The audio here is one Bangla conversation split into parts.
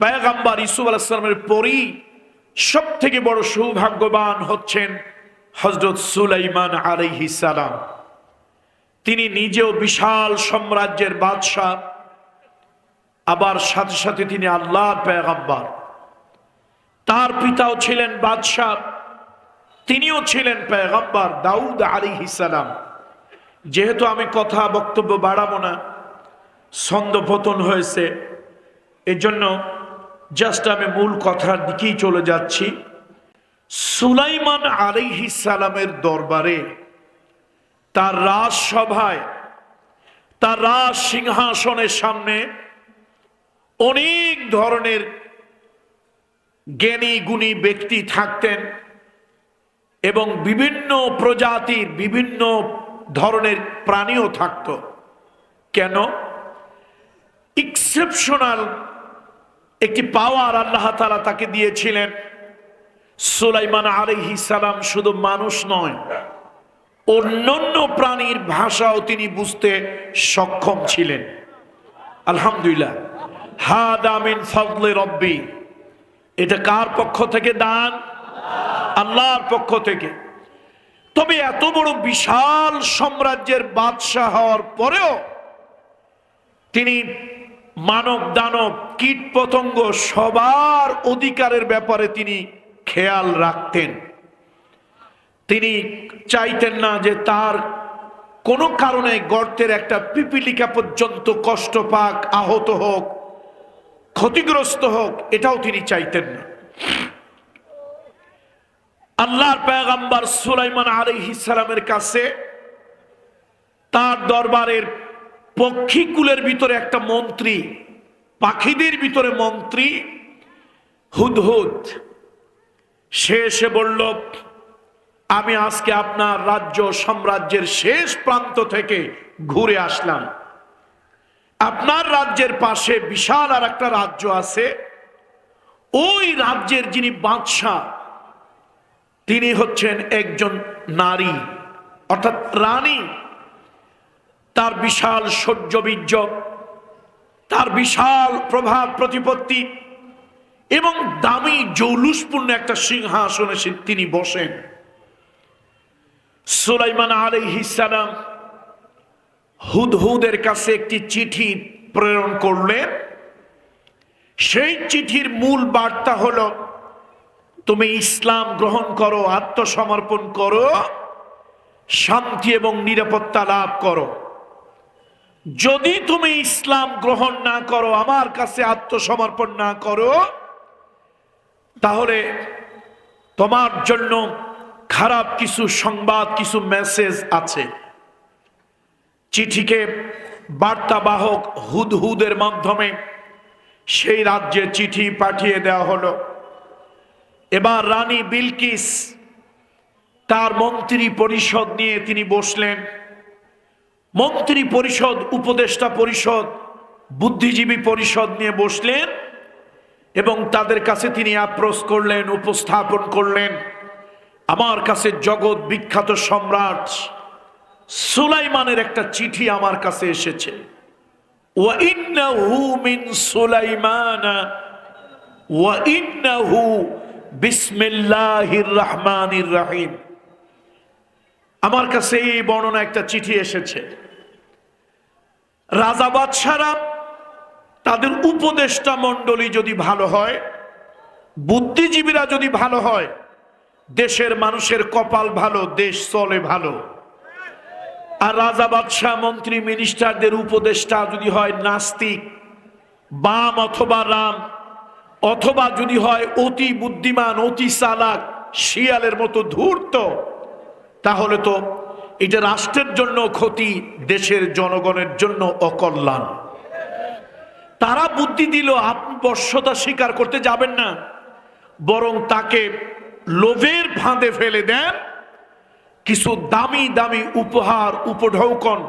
পায়গাম্বার ইসুফ আলাহিসামের পরই সব থেকে বড় সৌভাগ্যবান হচ্ছেন হজরত সুলাইমান আলাইহি সালাম। তিনি নিজেও বিশাল সাম্রাজ্যের বাদশাহ, আবার সাথে সাথে তিনি আল্লাহর পেগাম্বার তার পিতাও ছিলেন বাদশাহ, তিনিও ছিলেন পেগাম্বার দাউদ আলাইহি সালাম। যেহেতু আমি কথা, বক্তব্য বাড়াবো না ছন্দপতন হয়েছে, এজন্য জাস্ট আমি মূল কথার দিকেই চলে যাচ্ছি। সুলাইমান আলাইহি সালামের দরবারে তার রাজসভায়, তার রাজ সিংহাসনের সামনে অনেক ধরনের জ্ঞানী গুণী ব্যক্তি থাকতেন এবং বিভিন্ন প্রজাতির বিভিন্ন ধরনের প্রাণীও থাকত। কেন? এক্সেপশনাল একটি পাওয়ার আল্লাহ তালা তাকে দিয়েছিলেন। সুলাইমান আলহি সালাম শুধু মানুষ নয়, অন্যান্য প্রাণীর ভাষাও তিনি বুঝতে সক্ষম ছিলেন। আলহামদুলিল্লাহ। হা দামিন ফজলে রব্বি। এটা কার পক্ষ থেকে দান? আল্লাহর পক্ষ থেকে। তবে এত বড় বিশাল সাম্রাজ্যের বাদশাহ হওয়ার পরেও তিনি মানব দানব কীট পতঙ্গ সবার অধিকারের ব্যাপারে তিনি খেয়াল রাখতেন। তিনি চাইতেন না যে তার কোনো কারণে গর্তের একটা পিপিলিকা পর্যন্ত কষ্ট পাক, আহত হোক, ক্ষতিগ্রস্ত হোক, এটাও তিনি চাইতেন না। আল্লাহর পেগাম্বার সুলাইমান আলাইহিস সালামের কাছে তার দরবারের পক্ষীকুলের ভিতরে একটা মন্ত্রী, পাখিদের ভিতরে মন্ত্রী, হুদহুদ। সে এসে বলল, আমি আজকে আপনার রাজ্য সাম্রাজ্যের শেষ প্রান্ত থেকে ঘুরে আসলাম। আপনার রাজ্যের পাশে বিশাল আর একটা রাজ্য আছে। ওই রাজ্যের যিনি বাদশাহ, তিনি হচ্ছেন একজন নারী, অর্থাৎ রানী। তার বিশাল সৌর্যবীর্য তার বিশাল প্রভাব প্রতিপত্তি এবং দামি জৌলুসপূর্ণ একটা সিংহাসনে তিনি বসেন। সুলাইমান আলাইহিসালাম হুদহুদের কাছে একটি চিঠি প্রেরণ করলেন। সেই চিঠির মূল বার্তা হলো, তুমি ইসলাম গ্রহণ করো, আত্মসমর্পণ করো, শান্তি এবং নিরাপত্তা লাভ করো। যদি তুমি ইসলাম গ্রহণ না করো, আমার কাছে আত্মসমর্পণ না করো, তাহলে তোমার জন্য খারাপ কিছু সংবাদ, কিছু মেসেজ আছে। চিঠিকে বার্তাবাহক হুদহুদের মাধ্যমে সেই রাজ্যে চিঠি পাঠিয়ে দেওয়া হলো। এবার রানী বিলকিস তার মন্ত্রী পরিষদ নিয়ে তিনি বসলেন। মন্ত্রী পরিষদ, উপদেষ্টা পরিষদ, বুদ্ধিজীবী পরিষদ নিয়ে বসলেন এবং তাদের কাছে তিনি আপ্রোস করলেন, উপস্থাপন করলেন। আমার কাছে জগৎ বিখ্যাত সম্রাট সুলাইমানের একটা চিঠি আমার কাছে এসেছে। রহমান রাহিম। আমার কাছে এই বর্ণনা একটা চিঠি এসেছে। রাজা বাদশারা, তাদের উপদেষ্টা মণ্ডলী যদি ভালো হয়, বুদ্ধিজীবীরা যদি ভালো হয়, দেশের মানুষের কপাল ভালো, দেশ চলে ভালো। আর রাজা বাদশাহ, মন্ত্রী মিনিস্টারদের উপদেষ্টা যদি হয় নাস্তিক, বাম অথবা রাম, অথবা যদি হয় অতি বুদ্ধিমান, অতি চালাক, শিয়ালের মতো ধূর্ত তাহলে তো এটা রাষ্ট্রের জন্য ক্ষতি, দেশের জনগণের জন্য অকল্যাণ। তারা বুদ্ধি দিল, আপনি বর্ষতা স্বীকার করতে যাবেন না। বরং তাকে লোভের ফাঁদে ফেলে দেন। কিছু দামি দামি উপহার, উপঢৌকন,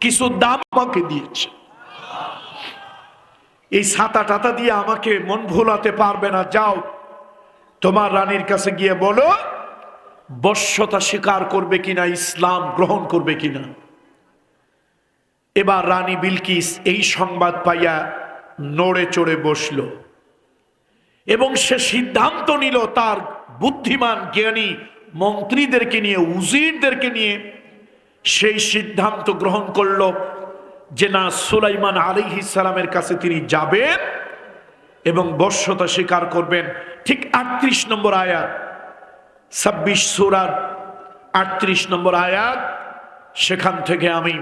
কিছু দাম আমাকে দিয়েছে। এই ছাতা টাতা দিয়ে আমাকে মন ভোলাতে পারবে না, যাও। তোমার রানীর কাছে গিয়ে বলো বর্ষতা স্বীকার করবে কিনা, ইসলাম গ্রহণ করবে কিনা? এবার রানী বিলকিস এই সংবাদ পাইয়া নড়ে চড়ে বসল এবং সে সিদ্ধান্ত নিল তার বুদ্ধিমান জ্ঞানী মন্ত্রীদেরকে নিয়ে, উজিরদেরকে নিয়ে সেই সিদ্ধান্ত গ্রহণ করল যে না, সুলাইমান আলী সালামের কাছে তিনি যাবেন এবং বর্ষতা স্বীকার করবেন। ঠিক আটত্রিশ নম্বর আয়াত। ছাব্বিশ সুরার আটত্রিশ নম্বর আয়াত। সেখান থেকে আমি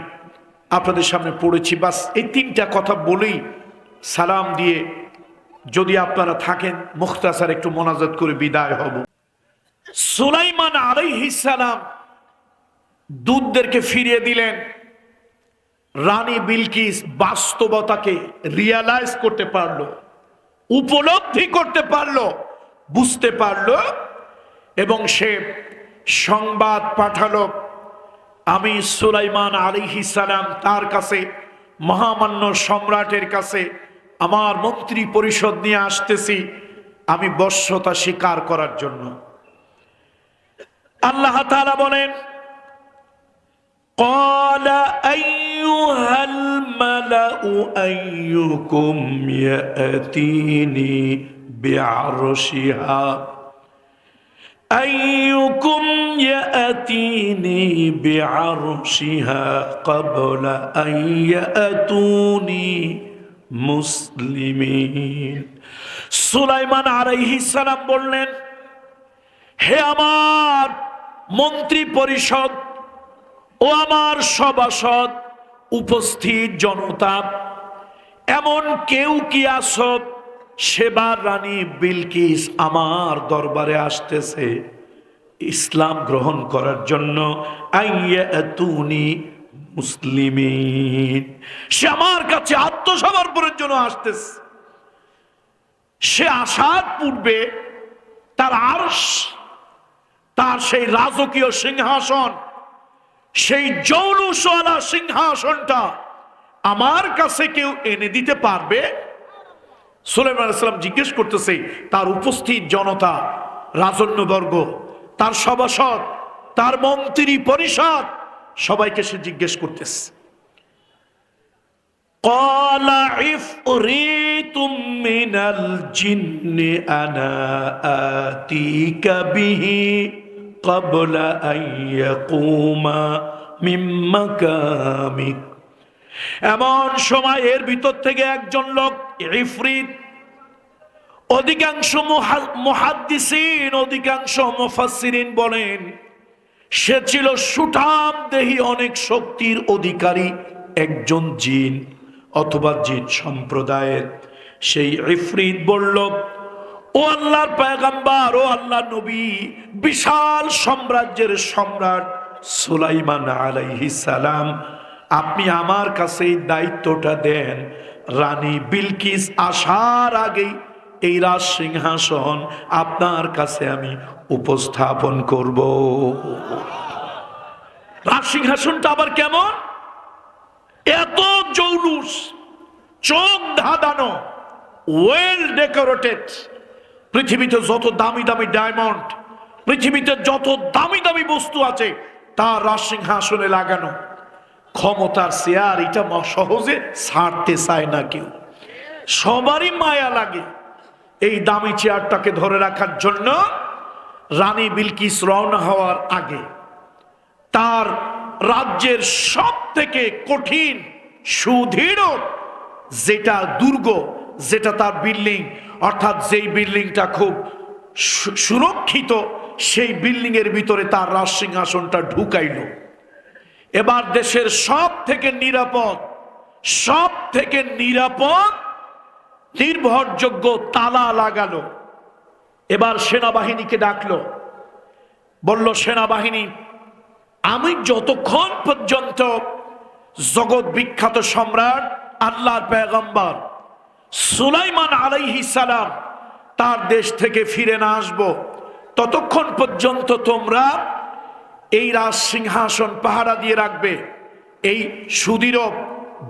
আপনাদের সামনে পড়েছি। বাস এই তিনটা কথা বলেই সালাম দিয়ে যদি আপনারা থাকেন, মুখতাসার একটু মোনাজাত করে বিদায় হব। সুলাইমান সালাম দূতদেরকে ফিরিয়ে দিলেন। রানী বিলকিস বাস্তবতাকে রিয়ালাইজ করতে পারল, উপলব্ধি করতে পারল, বুঝতে পারল এবং সে সংবাদ পাঠালো আমি সুলাইমান আলিহি সালাম তার কাছে মহামান্য সম্রাটের কাছে আমার মন্ত্রী পরিষদ নিয়ে আসতেছি আমি বর্ষতা স্বীকার করার জন্য আল্লাহ তাআলা বলেন قال أيها الملأ أيكم يأتيني بعرشها أيكم يأتيني بعرشها قبل أن يأتوني মুসলিমিন সুলাইমান আলাইহিস সালাম বললেন হে আমার মন্ত্রী পরিষদ ও আমার সভাসদ উপস্থিত জনতা এমন কেউ কি আসব সেবার রানী বিলকিস আমার দরবারে আসতেছে। ইসলাম গ্রহণ করার জন্য আইয়াতুনি মুসলিমিন। সে আমার কাছে আত্মসমর্পণের জন্য আসতেছে। সে আসার পূর্বে তার আরশ, তার সেই রাজকীয় সিংহাসন, সেই জৌলুসওয়ালা সিংহাসনটা আমার কাছে কেউ এনে দিতে পারবে? সুলাইমান ইসলাম জিজ্ঞেস করতেছে তার উপস্থিত জনতা রাজন্যবর্গ তার সভাসদ তার মন্ত্রী পরিষদ সবাইকে সে জিজ্ঞেস করতেছে قال عفريت من الجن أنا آتيك به قبل أن يقوم من مكامك এমন সময় এর ভিতর থেকে একজন লোক ইফরিত অধিকাংশ মুহাদ্দিসিন, অধিকাংশ মুফাসসিরিন বলেন, সে ছিল সুঠাম দেহি অনেক শক্তির অধিকারী, একজন জিন অথবা জিন সম্প্রদায়ের। সেই ইফরিত বলল, ও আল্লাহর পয়গাম্বার, ও আল্লাহ নবী, বিশাল সাম্রাজ্যের সম্রাট সুলাইমান আলাইহিস সালাম, আপনি আমার কাছে এই দায়িত্বটা দেন। রানী বিলকিস আসার আগেই এই রাজ সিংহাসন আপনার কাছে আমি উপস্থাপন করব। রাজ সিংহাসনটা আবার কেমন? এত জৌলুস, চোখ ধাঁধানো ওয়েল ডেকোরেটেড পৃথিবীতে যত দামি দামি ডায়মন্ড পৃথিবীতে যত দামি দামি বস্তু আছে তার রাজ সিংহাসনে লাগানো। ক্ষমতার চেয়ার এটা সহজে ছাড়তে চায় না কেউ। সবারই মায়া লাগে এই দামি চেয়ারটাকে ধরে রাখার জন্য রানী বিলকিস রওনা হওয়ার আগে। তার রাজ্যের সব থেকে কঠিন, সুদৃঢ়, যেটা দুর্গ, যেটা তার বিল্ডিং, অর্থাৎ যেই বিল্ডিংটা খুব সুরক্ষিত, সেই বিল্ডিং এর ভিতরে তার রাজ সিংহাসনটা ঢুকাইল। এবার দেশের সব থেকে নিরাপদ সব থেকে নিরাপদ, নির্ভরযোগ্য তালা লাগালো। এবার সেনাবাহিনীকে ডাকলো। বলল, সেনাবাহিনী, আমি যতক্ষণ পর্যন্ত জগৎ বিখ্যাত সম্রাট, আল্লাহর পেগম্বর সুলাইমান আলাইহি সালাম তার দেশ থেকে ফিরে না আসব, ততক্ষণ পর্যন্ত তোমরা এই রাজ সিংহাসন পাহারা দিয়ে রাখবে। এই সুদৃঢ়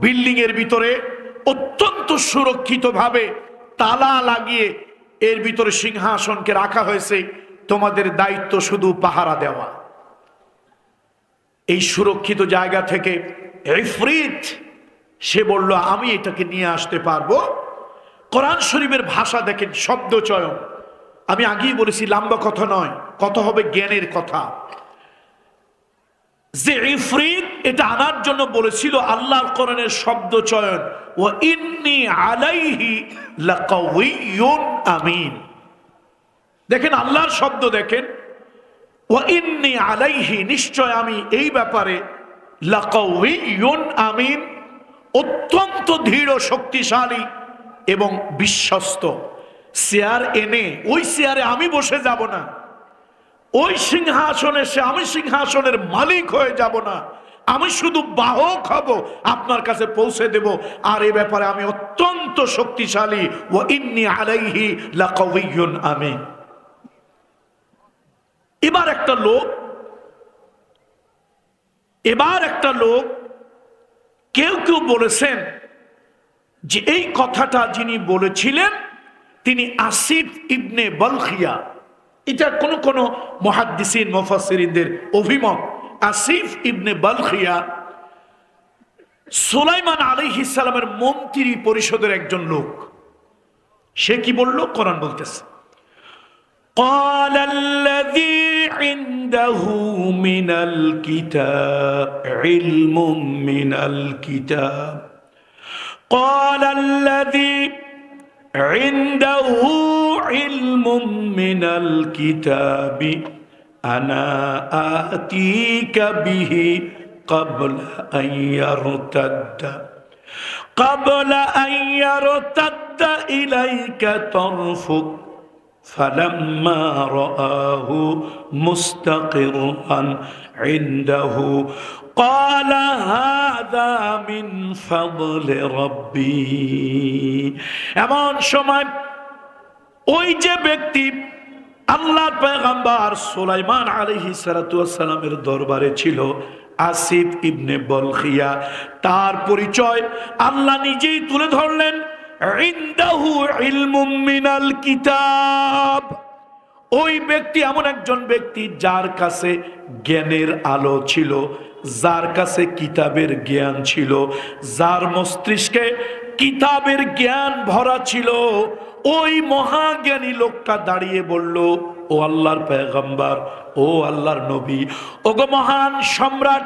বিল্ডিং এর ভিতরে অত্যন্ত সুরক্ষিতভাবে তালা লাগিয়ে এর ভিতরে সিংহাসনকে রাখা হয়েছে। তোমাদের দায়িত্ব শুধু পাহারা দেওয়া। এই সুরক্ষিত জায়গা থেকে সে বলল, আমি এটাকে নিয়ে আসতে পারব। কোরআন শরীফের ভাষা দেখেন শব্দ চয়ন আমি আগেই বলেছি, লম্বা কথা নয়, কত হবে জ্ঞানের কথা। যে ইফরিত এটা আনার জন্য বলেছিল আল্লাহর কোরআনের শব্দ চয়ন। ও ইন্নি আলাইহি আমিন। দেখেন, আল্লাহর শব্দ দেখেন ও ইন্নি আলাইহি, নিশ্চয় আমি এই ব্যাপারে আমিন, অত্যন্ত দৃঢ়, শক্তিশালী এবং বিশ্বস্ত। চেয়ার এনে, ওই চেয়ারে আমি বসে যাব না। ওই সিংহাসনে সে আমি সিংহাসনের মালিক হয়ে যাব না। আমি শুধু বাহক হব, আপনার কাছে পৌঁছে দেব। আর এ ব্যাপারে আমি অত্যন্ত শক্তিশালী। ও ইন্নি আলাইহি লাকাউইয়ুন আমি এবার একটা লোক, এবার একটা লোক, কেউ কেউ বলেছেন যে এই কথাটা যিনি বলেছিলেন, তিনি আসিফ ইবনে বলখিয়া। এটা কোন কোন মহাদ্দিসিন মুফাসসিরিনদের অভিমত আসিফ ইবনে বলখিয়া সুলাইমান আলাইহিস সালামের মন্ত্রী পরিষদের একজন লোক সে কি বলল কোরআন বলতেছে قال الذي عنده من الكتاب علم من الكتاب قال الذي عنده علم من الكتاب. أنا آتيك به قبل أن يرتد. قبل أن يرتد إليك طرفك فلما رآه مستقرا عنده قال هذا من فضل ربي এমন সময় ওই যে ব্যক্তি আল্লাহর পয়গাম্বার সুলাইমান আলাইহি সালামের দরবারে ছিল আসিফ ইবনে বলখিয়া তার পরিচয় আল্লাহ নিজেই তুলে ধরলেন ইনদাহু ইলমুম মিনাল কিতাব ওই ব্যক্তি এমন একজন ব্যক্তি যার কাছে জ্ঞানের আলো ছিল যার কাছে কিতাবের জ্ঞান ছিল, যার মস্তিষ্কে কিতাবের জ্ঞান ভরা ছিল, ওই মহাজ্ঞানী লোকটা দাঁড়িয়ে বলল, ও আল্লাহর পেগম্বার ও আল্লাহর নবী, ওগো মহান সম্রাট,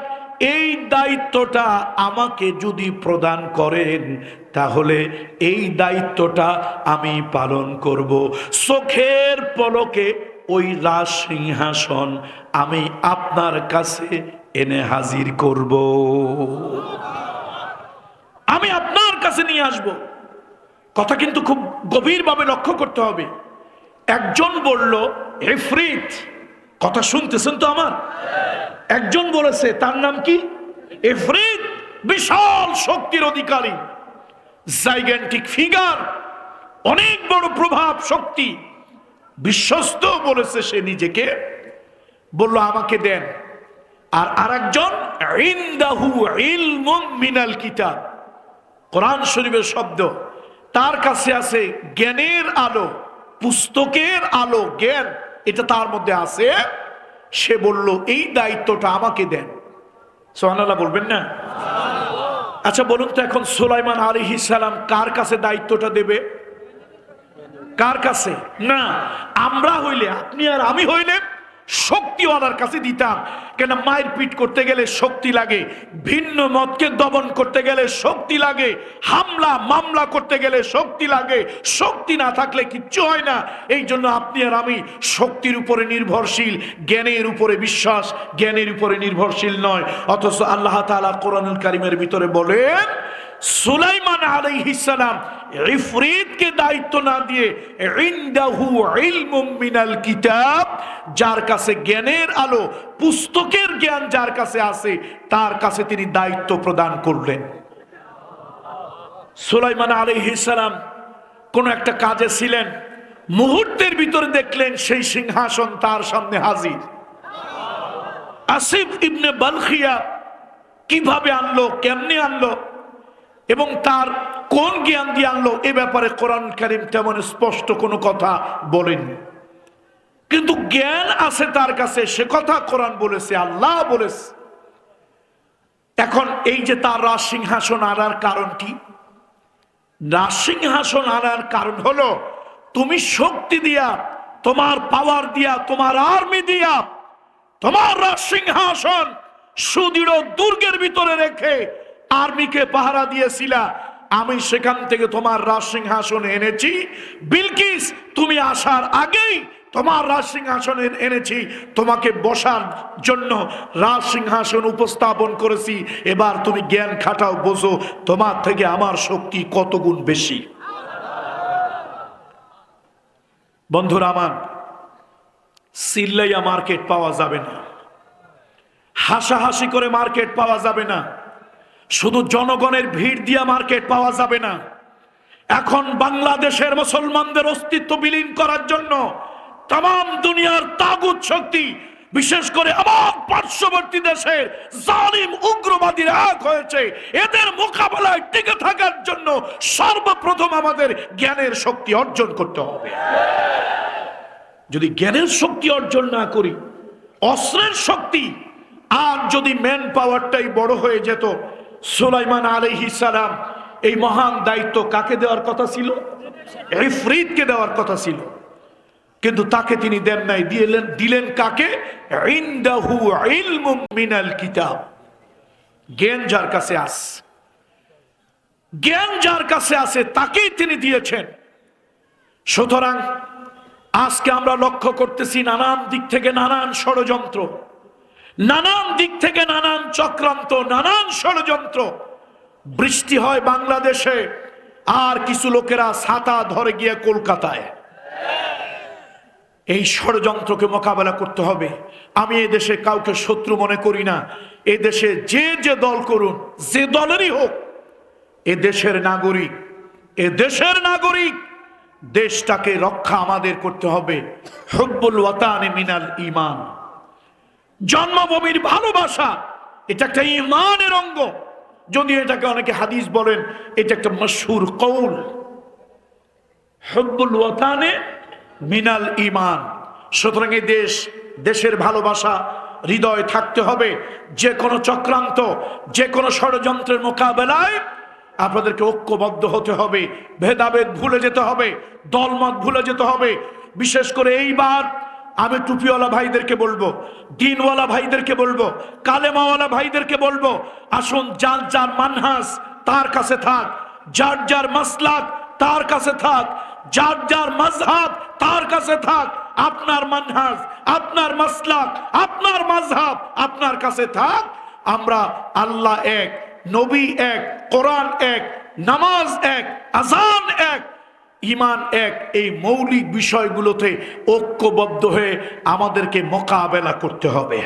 এই দায়িত্বটা আমাকে যদি প্রদান করেন, তাহলে এই দায়িত্বটা আমি পালন করব। চোখের পলকে ওই রাজ সিংহাসন আমি আপনার কাছে এনে হাজির করব। আমি আপনার কাছে নিয়ে আসব। কথা কিন্তু খুব গভীরভাবে লক্ষ্য করতে হবে। একজন বলল এফরিত কথা শুনতেছেন তো আমার? একজন বলেছে, তার নাম কি? এফরিত বিশাল শক্তির অধিকারী জাইগ্যান্টিক ফিগার, অনেক বড় প্রভাব শক্তি। বিশ্বস্ত বলেছে সে নিজেকে। বলল, আমাকে দেন। আর আরেকজন মিনাল কিতাব। কোরআন শরীফের শব্দ। তার কাছে আছে জ্ঞানের আলো, পুস্তকের আলো, জ্ঞান। এটা তার মধ্যে আছে। সে বলল, এই দায়িত্বটা আমাকে দেন। সোহানাল্লাহ বলবেন না? আচ্ছা বলুন তো এখন সুলাইমান আলী সালাম কার কাছে দায়িত্বটা দেবে? কার কাছে? না, আমরা হইলে, আপনি আর আমি হইলে শক্তিওয়ালার কাছে দিতাম। কেন মায়ের পিট করতে গেলে শক্তি লাগে, ভিন্ন মতকে দমন করতে গেলে শক্তি লাগে, হামলা, মামলা করতে গেলে শক্তি লাগে। শক্তি না থাকলে কিচ্ছু হয় না। এই জন্য আপনি আর আমি শক্তির উপরে নির্ভরশীল, জ্ঞানের উপরে বিশ্বাস, জ্ঞানের উপরে নির্ভরশীল নয়। অথচ আল্লাহ তালা কোরআনুল কারিমের ভিতরে বলেন সুলাইমান আলাইহিসালাম ইফরিতকে দায়িত্ব না দিয়ে ইনদাহু ইলমুম মিনাল কিতাব, যার কাছে জ্ঞানের আলো, পুস্তকের জ্ঞান যার কাছে আছে, তার কাছে তিনি দায়িত্ব প্রদান করলেন। সুলাইমান আলাইহিসালাম কোন একটা কাজে ছিলেন, মুহূর্তের ভিতরে দেখলেন সেই সিংহাসন তার সামনে হাজির। আসিফ ইবনে বালখিয়া কীভাবে আনলো, কেমনে আনলো? এবং তার কোন জ্ঞান দিয়ে আনলো, এ ব্যাপারে কোরআন কারিম তেমন স্পষ্ট কোনো কথা বলেননি। কিন্তু জ্ঞান আছে তার কাছে, সে কথা কোরআন বলেছে, আল্লাহ বলেছে। এখন এই যে তার রাজ সিংহাসন আনার কারণটি সিংহাসন আনার কারণ হলো, তুমি শক্তি দিয়া, তোমার পাওয়ার দিয়া, তোমার আর্মি দিয়া, তোমার সিংহাসন সুদৃঢ় দুর্গের ভিতরে রেখে আর্মিকে পাহারা দিয়েছিলা, আমি সেখান থেকে তোমার রাজ সিংহাসন এনেছি। বিলকিস, তুমি আসার আগেই তোমার রাজ সিংহাসন এনেছি। তোমাকে বসার জন্য রাজ সিংহাসন উপস্থাপন করেছি। এবার তুমি জ্ঞান খাটাও, বোঝো তোমার থেকে আমার শক্তি কত গুণ বেশি। বন্ধুরা আমার, সিল্লাইয়া মার্কেট পাওয়া যাবে না। হাসাহাসি করে মার্কেট পাওয়া যাবে না। শুধু জনগণের ভিড় দিয়া মার্কেট পাওয়া যাবে না। এখন বাংলাদেশের মুসলমানদের অস্তিত্ব বিলীন করার জন্য তাম দুনিয়ার তাগুত শক্তি, বিশেষ করে আমার পার্শ্ববর্তী দেশের জালিম উগ্রবাদীরা এক হয়েছে। এদের মোকাবেলায় টিকে থাকার জন্য সর্বপ্রথম আমাদের জ্ঞানের শক্তি অর্জন করতে হবে। যদি জ্ঞানের শক্তি অর্জন না করি, অস্ত্রের শক্তি, আর যদি ম্যান পাওয়ারটাই বড় হয়ে যেত সুলাইমান আলহি সালাম, এই মহান দায়িত্ব কাকে দেওয়ার কথা ছিল? এই ফ্রিদকে দেওয়ার কথা ছিল। কিন্তু তাকে তিনি দেন নাই দিলেন দিলেন কাকে? কিতাব। জ্ঞান যার কাছে আস, জ্ঞান যার কাছে আছে, তাকেই তিনি দিয়েছেন। সুতরাং আজকে আমরা লক্ষ্য করতেছি নানান দিক থেকে নানান ষড়যন্ত্র। নানান দিক থেকে নানান চক্রান্ত, নানান ষড়যন্ত্র। বৃষ্টি হয় বাংলাদেশে, আর কিছু লোকেরা ছাতা ধরে গিয়ে কলকাতায়। এই ষড়যন্ত্রকে মোকাবেলা করতে হবে। আমি এ দেশে কাউকে শত্রু মনে করি না। এ দেশে যে যে দল করুন, যে দলেরই হোক, এ দেশের নাগরিক, এ দেশের নাগরিক, দেশটাকে রক্ষা আমাদের করতে হবে। হব্বুল ওয়াতানে মিনাল ইমান। জন্মভূমির ভালোবাসা, এটা একটা ইমানের অঙ্গ। যদি এটাকে অনেকে হাদিস বলেন, এটা একটা মশুর কৌল। হব্বুল ওয়াতানে মিনাল ইমান সুতরাং এই দেশ, দেশের ভালোবাসা, হৃদয় থাকতে হবে যে কোনো চক্রান্ত যে কোনো ষড়যন্ত্রের মোকাবেলায়। আপনাদেরকে ঐক্যবদ্ধ হতে হবে, ভেদাভেদ ভুলে যেতে হবে, দলমত ভুলে যেতে হবে। বিশেষ করে এইবার আমি টুপিওয়ালা ভাইদেরকে বলব, দিনওয়ালা ভাইদেরকে বলব, কালেমাওয়ালা ভাইদেরকে বলব, আসুন যার যার মানহাস তার কাছে থাক, যার যার মাসলাক তার কাছে থাক, যার যার মজহাব তার কাছে থাক, আপনার মানহাজ আপনার মাসলাক, আপনার মজহাব আপনার কাছে থাক, আমরা আল্লাহ এক, নবী এক, কোরআন এক, নামাজ এক আজান এক ইমান এক এই মৌলিক বিষয়গুলোতে ঐক্যবদ্ধ হয়ে আমাদেরকে মোকাবেলা করতে হবে।